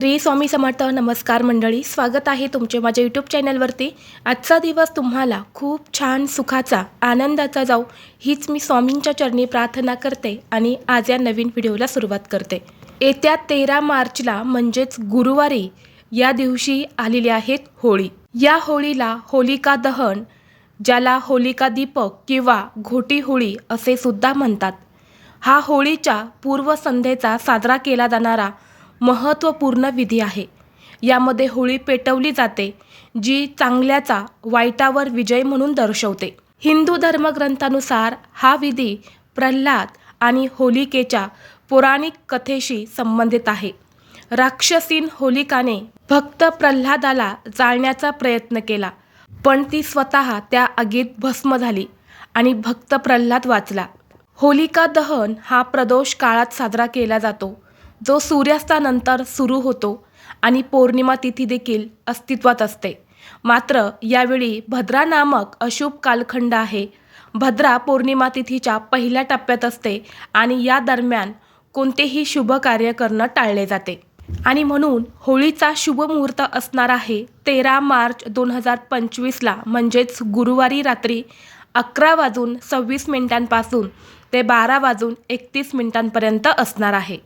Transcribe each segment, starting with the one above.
श्री स्वामी समर्थ नमस्कार मंडळी स्वागत आहे तुमचे माझ्या यूट्यूब चॅनलवरती आजचा दिवस तुम्हाला खूप छान सुखाचा आनंदाचा जाऊ हीच मी स्वामींच्या चरणी प्रार्थना करते आणि आज या नवीन व्हिडिओला सुरुवात करते. येत्या तेरा मार्चला म्हणजेच गुरुवारी या दिवशी आलेली आहेत होळी. या होळीला होलिका दहन ज्याला होलिका दीपक किंवा घोटी होळी असे सुद्धा म्हणतात. हा होळीच्या पूर्वसंध्येचा साजरा केला जाणारा महत्त्वपूर्ण विधी आहे. यामध्ये होळी पेटवली जाते जी चांगल्याचा वाईटावर विजय म्हणून दर्शवते. हिंदू धर्मग्रंथानुसार हा विधी प्रल्हाद आणि होलिकेच्या पौराणिक कथेशी संबंधित आहे. राक्षसीन होलिकाने भक्त प्रल्हादाला जाळण्याचा प्रयत्न केला पण ती स्वतः त्या आगीत भस्म झाली आणि भक्त प्रल्हाद वाचला. होलिका दहन हा प्रदोष काळात साजरा केला जातो. जो सूर्यास्तानंतर सुरू होतो आणि पौर्णिमा तिथी देखील अस्तित्वात असते. मात्र यावेळी भद्रा नामक अशुभ कालखंड आहे. भद्रा पौर्णिमा तिथीच्या पहिल्या टप्प्यात असते आणि या दरम्यान कोणतेही शुभ कार्य करणं टाळले जाते. आणि म्हणून होळीचा शुभ मुहूर्त असणार आहे तेरा मार्च दोन हजार पंचवीसला म्हणजेच गुरुवारी रात्री अकरा वाजून सव्वीस मिनिटांपासून ते बारा वाजून एकतीस मिनिटांपर्यंत असणार आहे.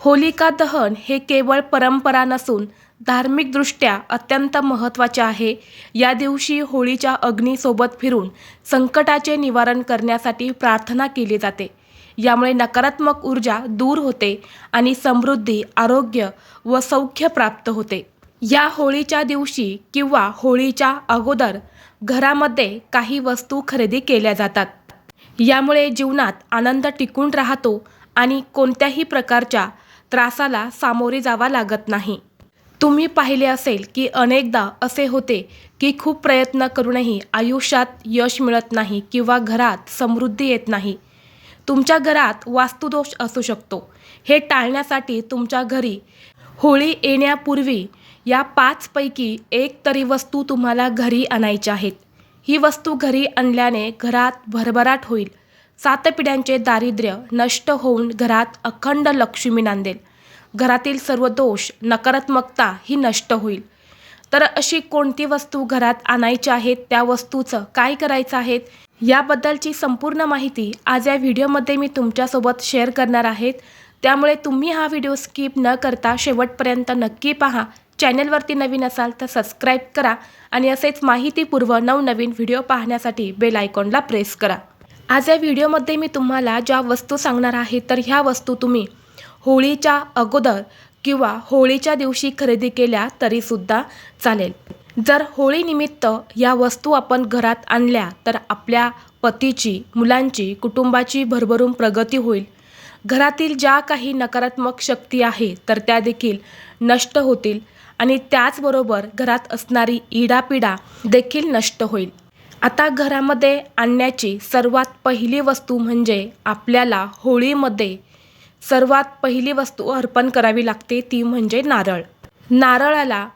होलिका दहन हे केवळ परंपरा नसून धार्मिकदृष्ट्या अत्यंत महत्त्वाचे आहे. या दिवशी होळीच्या अग्नीसोबत फिरून संकटाचे निवारण करण्यासाठी प्रार्थना केली जाते. यामुळे नकारात्मक ऊर्जा दूर होते आणि समृद्धी आरोग्य व सौख्य प्राप्त होते. या होळीच्या दिवशी किंवा होळीच्या अगोदर घरामध्ये काही वस्तू खरेदी केल्या जातात. यामुळे जीवनात आनंद टिकून राहतो आणि कोणत्याही प्रकारच्या त्रासाला सामोरे जावा लागत नाही. तुम्ही पाहिले असेल की अनेकदा असे होते की खूप प्रयत्न करूनही आयुष्यात यश मिळत नाही किंवा घरात समृद्धी येत नाही. तुमच्या घरात वास्तुदोष असू शकतो. हे टाळण्यासाठी तुमच्या घरी होळी येण्यापूर्वी या पाचपैकी एक तरी वस्तू तुम्हाला घरी आणायच्या आहेत. ही वस्तू घरी आणल्याने घरात भरभराट होईल. सात पिढ्यांचे दारिद्र्य नष्ट होऊन घरात अखंड लक्ष्मी नांदेल. घरातील सर्व दोष नकारात्मकता ही नष्ट होईल. तर अशी कोणती वस्तू घरात आणायची आहेत? त्या वस्तूचं काय करायचं आहेत? याबद्दलची संपूर्ण माहिती आज या व्हिडिओमध्ये मी तुमच्यासोबत शेअर करणार आहेत. त्यामुळे तुम्ही हा व्हिडिओ स्किप न करता शेवटपर्यंत नक्की पहा. चॅनलवरती नवीन असाल तर सबस्क्राईब करा आणि असेच माहितीपूर्व नवनवीन व्हिडिओ पाहण्यासाठी बेल आयकॉनला प्रेस करा. आज या व्हिडिओमध्ये मी तुम्हाला ज्या वस्तू सांगणार आहे तर ह्या वस्तू तुम्ही होळीच्या अगोदर किंवा होळीच्या दिवशी खरेदी केल्या तरीसुद्धा चालेल. जर होळीनिमित्त या वस्तू आपण घरात आणल्या तर आपल्या पतीची मुलांची कुटुंबाची भरभरून प्रगती होईल. घरातील ज्या काही नकारात्मक शक्ती आहे तर त्या देखील नष्ट होतील आणि त्याचबरोबर घरात असणारी इडापिडा देखील नष्ट होईल. आता घरामध्ये आणण्याची सर्वात पहिली वस्तू म्हणजे आपल्याला होळीमध्ये सर्वात पहिली वस्तू अर्पण करावी लागते ती म्हणजे नारळ. नारळाला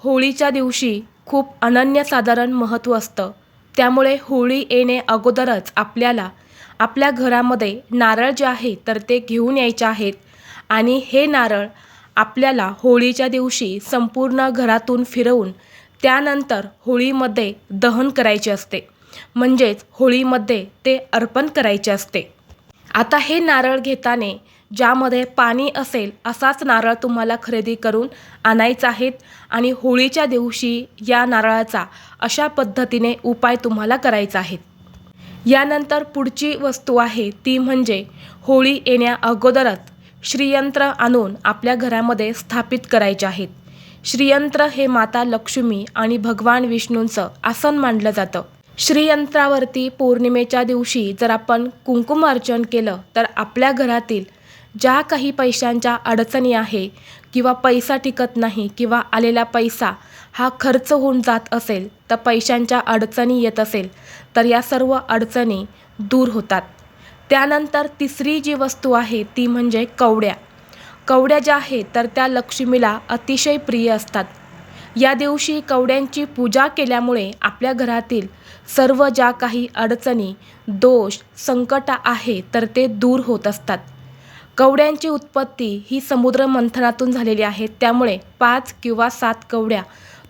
होळीच्या दिवशी खूप अनन्यसाधारण महत्त्व असतं. त्यामुळे होळी येणे अगोदरच आपल्याला आपल्या घरामध्ये नारळ जे आहे तर ते घेऊन यायचे आहेत. आणि हे नारळ आपल्याला होळीच्या दिवशी संपूर्ण घरातून फिरवून त्यानंतर होळीमध्ये दहन करायचे असते. म्हणजेच होळीमध्ये ते अर्पण करायचे असते. आता हे नारळ घेताने ज्यामध्ये पाणी असेल असाच नारळ तुम्हाला खरेदी करून आणायचा आहेत आणि होळीच्या दिवशी या नारळाचा अशा पद्धतीने उपाय तुम्हाला करायचा आहे यानंतर पुढची वस्तू आहे ती म्हणजे होळी येण्या अगोदरच श्रीयंत्र आणून आपल्या घरामध्ये स्थापित करायचे आहेत. श्रीयंत्र हे माता लक्ष्मी आणि भगवान विष्णूंचं आसन मानलं जातं. श्रीयंत्रावरती पौर्णिमेच्या दिवशी जर आपण कुंकुम अर्चन केलं तर आपल्या घरातील ज्या काही पैशांच्या अडचणी आहे किंवा पैसा टिकत नाही किंवा आलेला पैसा हा खर्च होऊन जात असेल तर पैशांच्या अडचणी येत असेल तर या सर्व अडचणी दूर होतात. त्यानंतर तिसरी जी वस्तू आहे ती म्हणजे कवड्या. कवड्या ज्या आहेत तर त्या लक्ष्मीला अतिशय प्रिय असतात. या दिवशी कवड्यांची पूजा केल्यामुळे आपल्या घरातील सर्व ज्या काही अडचणी दोष संकट आहे तर ते दूर होत असतात. कवड्यांची उत्पत्ती ही समुद्र मंथनातून झालेली आहे. त्यामुळे पाच किंवा सात कवड्या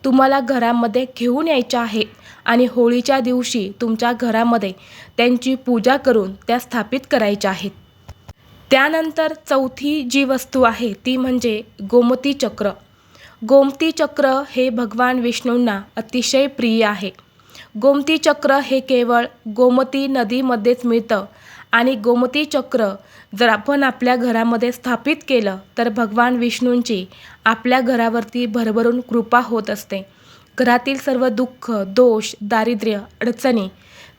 तुम्हाला घरामध्ये घेऊन यायच्या आहेत आणि होळीच्या दिवशी तुमच्या घरामध्ये त्यांची पूजा करून त्या स्थापित करायच्या आहेत. त्यानंतर चौथी जी वस्तू आहे ती म्हणजे गोमती चक्र. गोमती चक्र हे भगवान विष्णूंना अतिशय प्रिय आहे. गोमती चक्र हे केवळ गोमती नदीमध्येच मिळतं आणि गोमती चक्र जर आपण आपल्या घरामध्ये स्थापित केलं तर भगवान विष्णूंची आपल्या घरावरती भरभरून कृपा होत असते. घरातील सर्व दुःख दोष दारिद्र्य अडचणी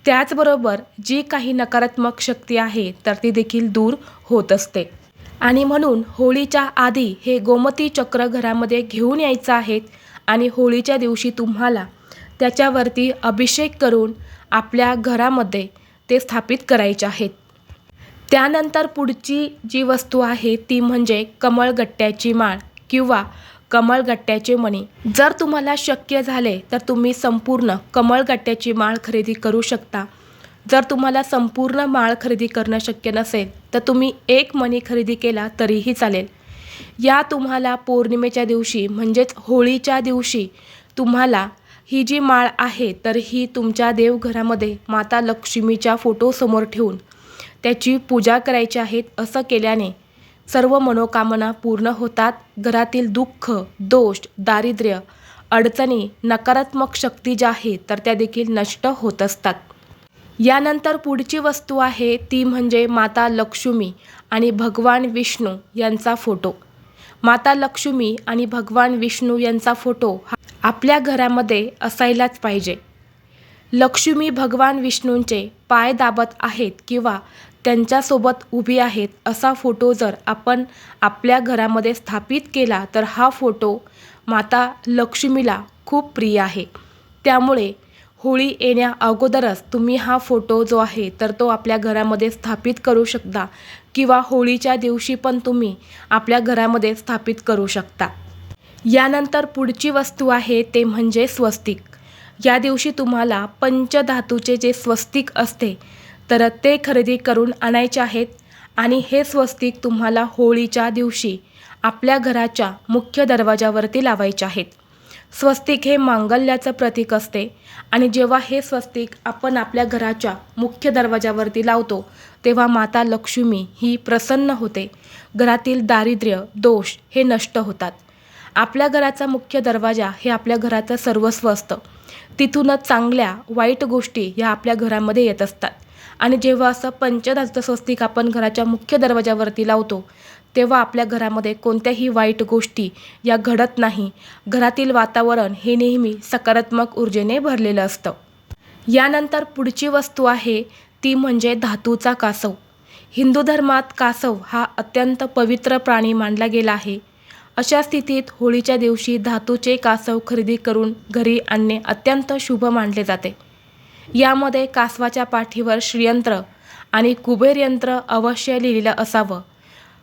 त्याचबरोबर जी काही नकारात्मक शक्ती आहे तर ती देखील दूर होत असते. आणि म्हणून होळीच्या आधी हे गोमती चक्र घरामध्ये घेऊन यायचं आहेत आणि होळीच्या दिवशी तुम्हाला त्याच्यावरती अभिषेक करून आपल्या घरामध्ये ते स्थापित करायचे आहेत. त्यानंतर पुढची जी वस्तू आहे ती म्हणजे कमळगट्ट्याची माळ किंवा कमळगट्ट्याचे मणी. जर तुम्हाला शक्य झाले तर तुम्ही संपूर्ण कमळगट्ट्याची माळ खरेदी करू शकता. जर तुम्हाला संपूर्ण माळ खरेदी करणं शक्य नसेल तर तुम्ही एक मणी खरेदी केला तरीही चालेल. या तुम्हाला पौर्णिमेच्या दिवशी म्हणजेच होळीच्या दिवशी तुम्हाला ही जी माळ आहे तर ही तुमच्या देवघरामध्ये माता लक्ष्मीच्या फोटोसमोर ठेवून त्याची पूजा करायची आहेत असं केल्याने सर्व मनोकामना पूर्ण होतात. घरातील दुःख दोष दारिद्र्य अडचणी नकारात्मक शक्ती ज्या आहेत तर त्या देखील नष्ट होत असतात. यानंतर पुढची वस्तू आहे ती म्हणजे माता लक्ष्मी आणि भगवान विष्णू यांचा फोटो. माता लक्ष्मी आणि भगवान विष्णू यांचा फोटो हा आपल्या घरामध्ये असायलाच पाहिजे. लक्ष्मी भगवान विष्णूंचे पाय दाबत आहेत किंवा त्यांच्यासोबत उभी आहेत. असा फोटो जर आपण आपल्या घरामध्ये स्थापित केला तर हा फोटो माता लक्ष्मीला खूप प्रिय आहे. त्यामुळे होळी येण्या अगोदरच तुम्ही हा फोटो जो आहे तर तो आपल्या घरामध्ये स्थापित करू शकता किंवा होळीच्या दिवशी पण तुम्ही आपल्या घरामध्ये स्थापित करू शकता. यानंतर पुढची वस्तू आहे ते म्हणजे स्वस्तिक. या दिवशी तुम्हाला पंचधातूचे जे स्वस्तिक असते तर ते खरेदी करून आणायचे आहेत आणि हे स्वस्तिक तुम्हाला होळीच्या दिवशी आपल्या घराच्या मुख्य दरवाजावरती लावायचे आहेत. स्वस्तिक हे मांगल्याचं प्रतीक असते आणि जेव्हा हे स्वस्तिक आपण आपल्या घराच्या मुख्य दरवाजावरती लावतो तेव्हा माता लक्ष्मी ही प्रसन्न होते. घरातील दारिद्र्य दोष हे नष्ट होतात. आपल्या घराचा मुख्य दरवाजा हे आपल्या घराचं सर्वस्व असतं. तिथूनच चांगल्या वाईट गोष्टी ह्या आपल्या घरामध्ये येत असतात. आणि जेव्हा असं पंचधातूचं स्वस्तिक आपण घराच्या मुख्य दरवाजावरती लावतो तेव्हा आपल्या घरामध्ये कोणत्याही वाईट गोष्टी या घडत नाही. घरातील वातावरण हे नेहमी सकारात्मक ऊर्जेने भरलेलं असतं. यानंतर पुढची वस्तू आहे ती म्हणजे धातूचा कासव. हिंदू धर्मात कासव हा अत्यंत पवित्र प्राणी मानला गेला आहे. अशा स्थितीत होळीच्या दिवशी धातूचे कासव खरेदी करून घरी आणणे अत्यंत शुभ मानले जाते. यामध्ये कासवाच्या पाठीवर श्रीयंत्र आणि कुबेर यंत्र अवश्य लिहिलेलं असावं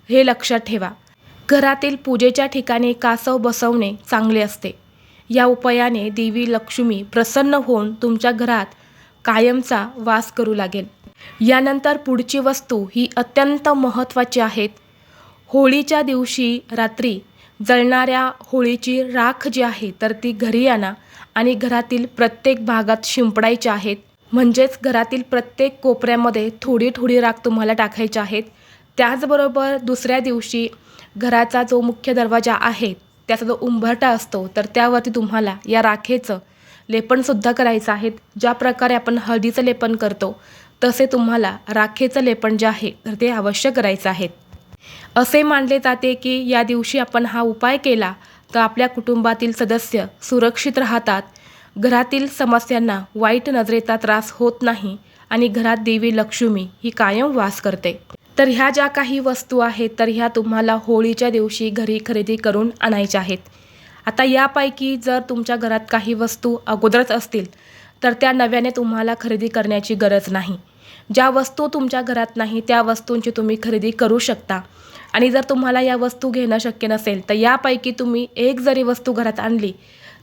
हे लक्षात ठेवा. घरातील पूजेच्या ठिकाणी कासव बसवणे चांगले असते. या उपायाने देवी लक्ष्मी प्रसन्न होऊन तुमच्या घरात कायमचा वास करू लागेल. यानंतर पुढची वस्तू ही अत्यंत महत्त्वाची आहेत. होळीच्या दिवशी रात्री जळणाऱ्या होळीची राख जी आहे तर ती घरी आणा आणि घरातील प्रत्येक भागात शिंपडायची आहेत. म्हणजेच घरातील प्रत्येक कोपऱ्यामध्ये थोडी थोडी राख तुम्हाला टाकायची आहेत. त्याचबरोबर दुसऱ्या दिवशी घराचा जो मुख्य दरवाजा आहे त्याचा जो उंबरटा असतो तर त्यावरती तुम्हाला या राखेचं लेपनसुद्धा करायचं आहे ज्या प्रकारे आपण हळदीचं लेपन करतो तसे तुम्हाला राखेचं लेपन जे आहे तर ते अवश्य करायचं आहे असे मानले जाते की या दिवशी आपण हा उपाय केला तर आपल्या कुटुंबातील सदस्य सुरक्षित राहतात. घरातील समस्यांना वाईट नजरेचा त्रास होत नाही आणि घरात देवी लक्ष्मी ही कायम वास करते. तर ह्या ज्या काही वस्तू आहेत तर ह्या तुम्हाला होळीच्या दिवशी घरी खरेदी करून आणायच्या आहेत. आता यापैकी जर तुमच्या घरात काही वस्तू अगोदरच असतील तर त्या नव्याने तुम्हाला खरेदी करण्याची गरज नाही. ज्या वस्तू तुमच्या घरात नाही त्या वस्तूंची तुम्ही खरेदी करू शकता. आणि जर तुम्हाला या वस्तू घेणं शक्य नसेल तर यापैकी तुम्ही एक जरी वस्तू घरात आणली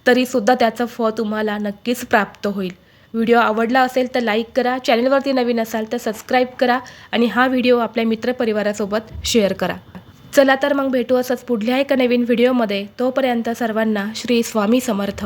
तरीसुद्धा त्याचं फळ तुम्हाला नक्कीच प्राप्त होईल. व्हिडिओ आवडला असेल तर लाईक करा चॅनलवरती नवीन असाल तर सबस्क्राईब करा आणि हा व्हिडिओ आपल्या मित्रपरिवारासोबत शेअर करा. चला तर मग भेटू असंच पुढल्या एका नवीन व्हिडिओमध्ये. तोपर्यंत सर्वांना श्री स्वामी समर्थ.